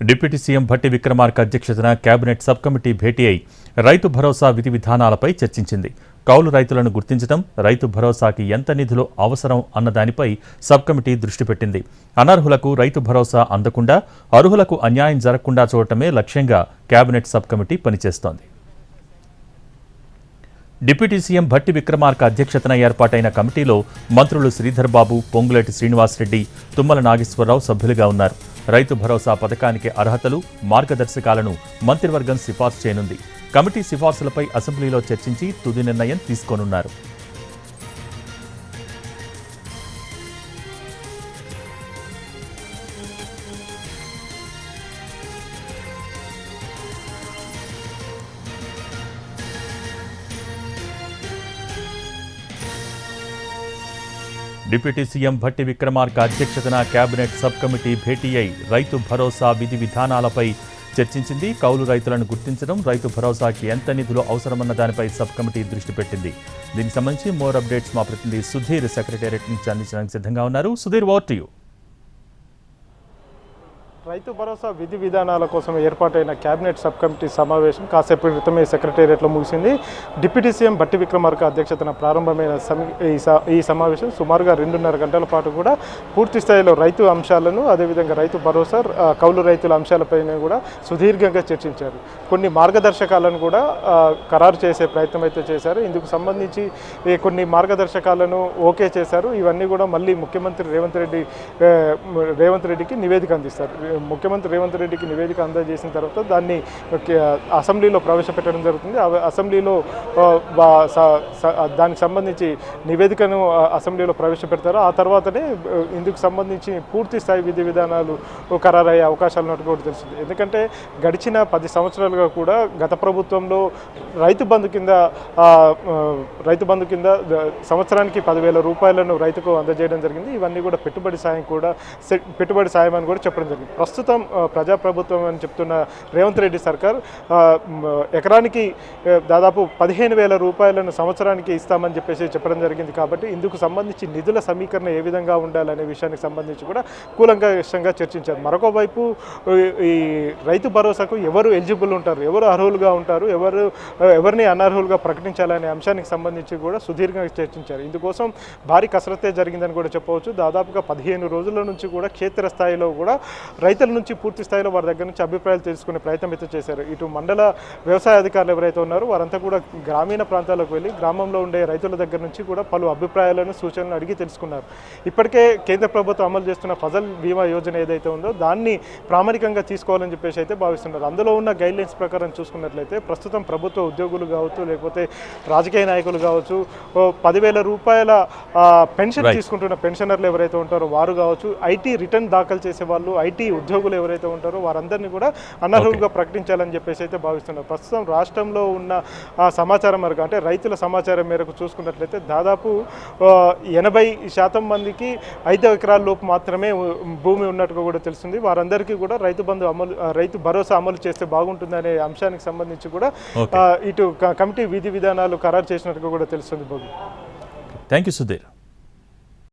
Deputy CM Bhatti Vikramarka అధ్యక్షతన cabinet sub committee భేటీ అయి రైతు భరోసా విధి విధానాలపై చర్చించింది. కౌలు రైతులను గుర్తించడం రైతు భరోసాకి ఎంత నిధులు అవసరం అన్న దానిపై సబ్ కమిటీ దృష్టి పెట్టింది. అనర్హులకు రైతు భరోసా అందకుండా అర్హులకు అన్యాయం జరగకుండా చూడటమే లక్ష్యంగా కేబినెట్ సబ్ కమిటీ పనిచేస్తోంది. డిప్యూటీ సీఎం భట్టి విక్రమార్క అధ్యక్షతన ఏర్పాటైన కమిటీలో మంత్రులు శ్రీధర్ బాబు పొంగులేటి శ్రీనివాసరెడ్డి తుమ్మల నాగేశ్వరరావు సభ్యులుగా ఉన్నారు. రైతు భరోసా పథకానికి అర్హతలు మార్గదర్శకాలను మంత్రివర్గం సిఫార్సు చేయనుంది. కమిటీ సిఫార్సులపై అసెంబ్లీలో చర్చించి తుది నిర్ణయం తీసుకోనున్నారు. డిప్యూటీ సీఎం భట్టి విక్రమార్క అధ్యక్షతన కేబినెట్ సబ్ కమిటీ భేటీ అయి రైతు భరోసా విధి విధానాలపై చర్చించింది. కౌలు రైతులను గుర్తించడం రైతు భరోసాకి ఎంత నిధులు అవసరమన్న దానిపై సబ్ కమిటీ దృష్టి పెట్టింది. దీనికి సంబంధించి మోర్ అప్డేట్స్ మా ప్రతినిధి సుధీర్ సెక్రటేరియట్ నుంచి అందించడానికి సిద్ధంగా ఉన్నారు. Sudheer over to you. Rythu Bharosa విధి విధానాల కోసం ఏర్పాటైన కేబినెట్ సబ్ కమిటీ సమావేశం కాసేపు క్రితమే సెక్రటేరియట్లో ముగిసింది. డిప్యూటీ సీఎం బట్టి విక్రమార్క అధ్యక్షతన ప్రారంభమైన ఈ స- ఈ సమావేశం సుమారుగా రెండున్నర గంటల పాటు కూడా పూర్తి స్థాయిలో రైతు అంశాలను అదేవిధంగా రైతు భరోసా కౌలు రైతుల అంశాలపైన కూడా సుదీర్ఘంగా చర్చించారు. కొన్ని మార్గదర్శకాలను కూడా ఖరారు చేసే ప్రయత్నం అయితే చేశారు. ఇందుకు సంబంధించి కొన్ని మార్గదర్శకాలను ఓకే చేశారు. ఇవన్నీ కూడా మళ్ళీ ముఖ్యమంత్రి రేవంత్ రెడ్డి రేవంత్ రెడ్డికి నివేదిక అందిస్తారు. ముఖ్యమంత్రి రేవంత్ రెడ్డికి నివేదిక అందజేసిన తర్వాత దాన్ని అసెంబ్లీలో ప్రవేశపెట్టడం జరుగుతుంది. అసెంబ్లీలో దానికి సంబంధించి నివేదికను అసెంబ్లీలో ప్రవేశపెడతారు. ఆ తర్వాతనే ఇందుకు సంబంధించి పూర్తి స్థాయి విధి విధానాలు ఖరారయ్యే అవకాశాలు ఉన్నట్టు కూడా తెలుస్తుంది. ఎందుకంటే గడిచిన పది సంవత్సరాలుగా కూడా గత ప్రభుత్వంలో రైతు బంధు కింద రైతు బంధు కింద సంవత్సరానికి పదివేల రూపాయలను రైతుకు అందజేయడం జరిగింది. ఇవన్నీ కూడా పెట్టుబడి సాయం కూడా సె- పెట్టుబడి సాయం అని కూడా చెప్పడం జరిగింది. ప్రస్తుతం ప్రజాప్రభుత్వం అని చెప్తున్న రేవంత్ రెడ్డి సర్కార్ ఎకరానికి దాదాపు పదిహేను వేల రూపాయలను సంవత్సరానికి ఇస్తామని చెప్పేసి చెప్పడం జరిగింది కాబట్టి ఇందుకు సంబంధించి నిధుల సమీకరణ ఏ విధంగా ఉండాలనే విషయానికి సంబంధించి కూడా కూలంకషంగా చర్చించారు. మరొక వైపు ఈ- ఈ రైతు భరోసాకు ఎవరు ఎలిజిబుల్ ఉంటారు? ఎవరు అర్హులుగా ఉంటారు? ఎవరు ఎవరిని అనర్హులుగా ప్రకటించాలనే అంశానికి సంబంధించి కూడా సుదీర్ఘంగా చర్చించారు. ఇందుకోసం భారీ కసరత్తే జరిగిందని కూడా చెప్పవచ్చు. దాదాపుగా పదిహేను రోజుల నుంచి కూడా క్షేత్రస్థాయిలో కూడా రైతుల నుంచి పూర్తి స్థాయిలో వారి దగ్గర నుంచి అభిప్రాయాలు తెలుసుకునే ప్రయత్నం అయితే చేశారు. ఇటు మండల వ్యవసాయ అధికారులు ఎవరైతే ఉన్నారో వారంతా కూడా గ్రామీణ ప్రాంతాలకు వెళ్ళి గ్రామంలో ఉండే రైతుల దగ్గర నుంచి కూడా పలు అభిప్రాయాలను సూచనలు అడిగి తెలుసుకున్నారు. ఇప్పటికే కేంద్ర ప్రభుత్వం అమలు చేస్తున్న ఫజల్ బీమా యోజన ఏదైతే ఉందో దాన్ని ప్రామాణికంగా తీసుకోవాలని చెప్పేసి అయితే భావిస్తున్నారు. అందులో ఉన్న గైడ్లైన్స్ ప్రకారం చూసుకున్నట్లయితే ప్రస్తుతం ప్రభుత్వ ఉద్యోగులు కావచ్చు లేకపోతే రాజకీయ నాయకులు కావచ్చు ఓ పదివేల రూపాయల పెన్షన్. తీసుకుంటున్న పెన్షనర్లు ఎవరైతే ఉంటారో వారు కావచ్చు ఐటీ రిటర్న్ దాఖలు చేసే వాళ్ళు ఐటీ ఉద్యోగులు ఎవరైతే ఉంటారో వారందరినీ కూడా అనర్హులుగా ప్రకటించాలని చెప్పేసి అయితే భావిస్తున్నారు. ప్రస్తుతం రాష్ట్రంలో ఉన్న ఆ, సమాచారం మేరకు అంటే రైతుల సమాచారం మేరకు చూసుకున్నట్లయితే దాదాపు ఎనభై శాతం మందికి ఐదు ఎకరాల లోపు మాత్రమే భూమి ఉన్నట్టుగా కూడా తెలుస్తుంది. వారందరికీ కూడా రైతు బంధు అమలు రైతు భరోసా అమలు చేస్తే బాగుంటుందనే అంశానికి సంబంధించి కూడా ఇటు కమిటీ విధి విధానాలు ఖరారు చేసినట్టుగా కూడా తెలుస్తుంది బాబు థ్యాంక్ యూ సుధీర్.